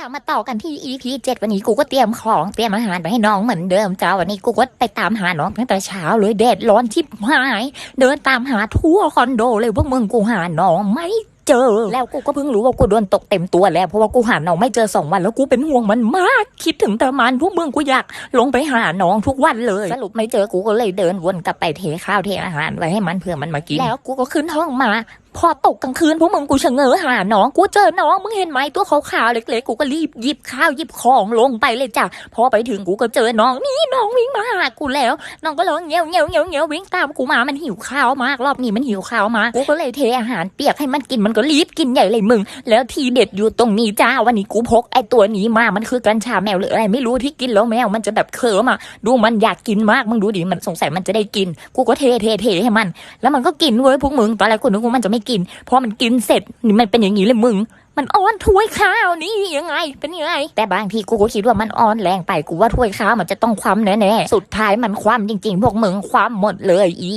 ล่ะมาต่อกันที่ EP เจ็ดวันนี้กูก็เตรียมของเตรียมอาหารไปให้น้องเหมือนเดิมจ้าวันนี้กูก็ไปตามหาน้องตั้งแต่เช้าเลยแดดร้อนชิบหาย เดินตามหาทั่วคอนโดเลยพวกมึงกูหาน้องไม่เจอแล้วกูก็เพิ่งรู้ว่ากูโดนตกเต็มตัวแล้วเพราะว่ากูหาน้องไม่เจอสองวันแล้วกูเป็นห่วงมันมาก คิดถึงแต่มันพวกมึงกูอยากลงไปหาน้องทุกวันเลยสรุปไม่เจอกูก็เลยเดินวนกลับไปเทข้าวเทอาหารไว้ให้มันเพื่อมันมากินแล้วกูก็ขึ้นห้องมา พอตกกลางคืนพวกมึงกูชะเง้อหาน้องกูเจอน้องมึงเห็นไหมตัวขาวๆเล็กๆกูก็รีบหยิบข้าวหยิบของลงไปเลยจ้ะพอไปถึงกูก็เจอน้องนี่น้องวิ่งมาหากูแล้ว น้องก็ร้องเงี้ยวเงี้ยวเงี้ยวเงี้ยววิ่งตามกูมามันหิวข้าวมากรอบนี้มันหิวข้าวมากกูก็เลยเทอาหารเปียกให้มันกินมันก็รีบกินใหญ่เลยมึง แล้วทีเด็ดอยู่ตรงนี้จ้าวันนี้กูพกไอตัวนี้มามันคือกัญชาแมวหรืออะไรไม่รู้ที่กินแล้วแมวมันจะแบบเคิร์มอะดูมันอยากกินมากมึงดูดิมันสงสัยมันจะได้กิน กูก็เทเทเทให้มัน แล้วมันก็กินเว้ยพวกมึงตอนแรกกูนึกว่ามันจะไม่กินพอมันกินเสร็จนี่มันเป็นอย่างนี้เลยมึง มันอ้อนถ้วยข้าวนี่ยังไง เป็นยังไง แต่บางทีกูก็คิดว่ามันอ้อนแรงไปกูว่าถ้วยข้าวมันจะต้องคว่ำแน่ๆสุดท้ายมันคว่ำจริงๆ พวกมึงคว่ำหมดเลยอี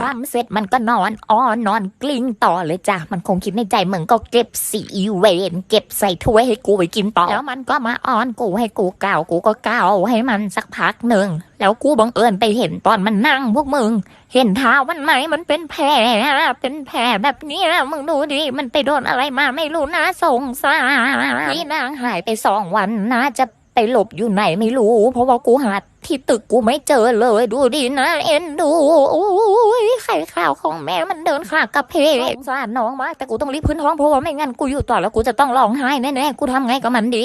คว่ำเสร็จมันก็นอนอ้อนนอนกลิ้งต่อเลยจ้ะมันคงคิดในใจมึงก็เก็บสีเวนเก็บใส่ถ้วยให้กูไปกินต่อแล้วมันก็มาอ้อนกูให้กูก้าวกูก็ก้าวให้มันสักพักหนึ่งแล้วกูบังเอิญไปเห็นตอนมันนั่งพวกมึง เห็นเท้ามันไหมมันเป็นแผลเป็นแผลแบบนี้มึงดูดิมันไปโดนอะไรมาไม่รู้นะสงสารนี่นางหายไปสองวันนะจะไปหลบอยู่ไหนไม่รู้ เพราะว่ากูหาที่ตึกกูไม่เจอเลย ดูดินะ เอ็นดูอุ้ยไข่ข่าวของแม่มันเดินขากระเพกสงสารน้องมากแต่กูต้องรีบพื้นท้องเพราะว่าไม่งั้นกูอยู่ต่อแล้วกูจะต้องร้องไห้แน่ๆกูทำไงกับมันดี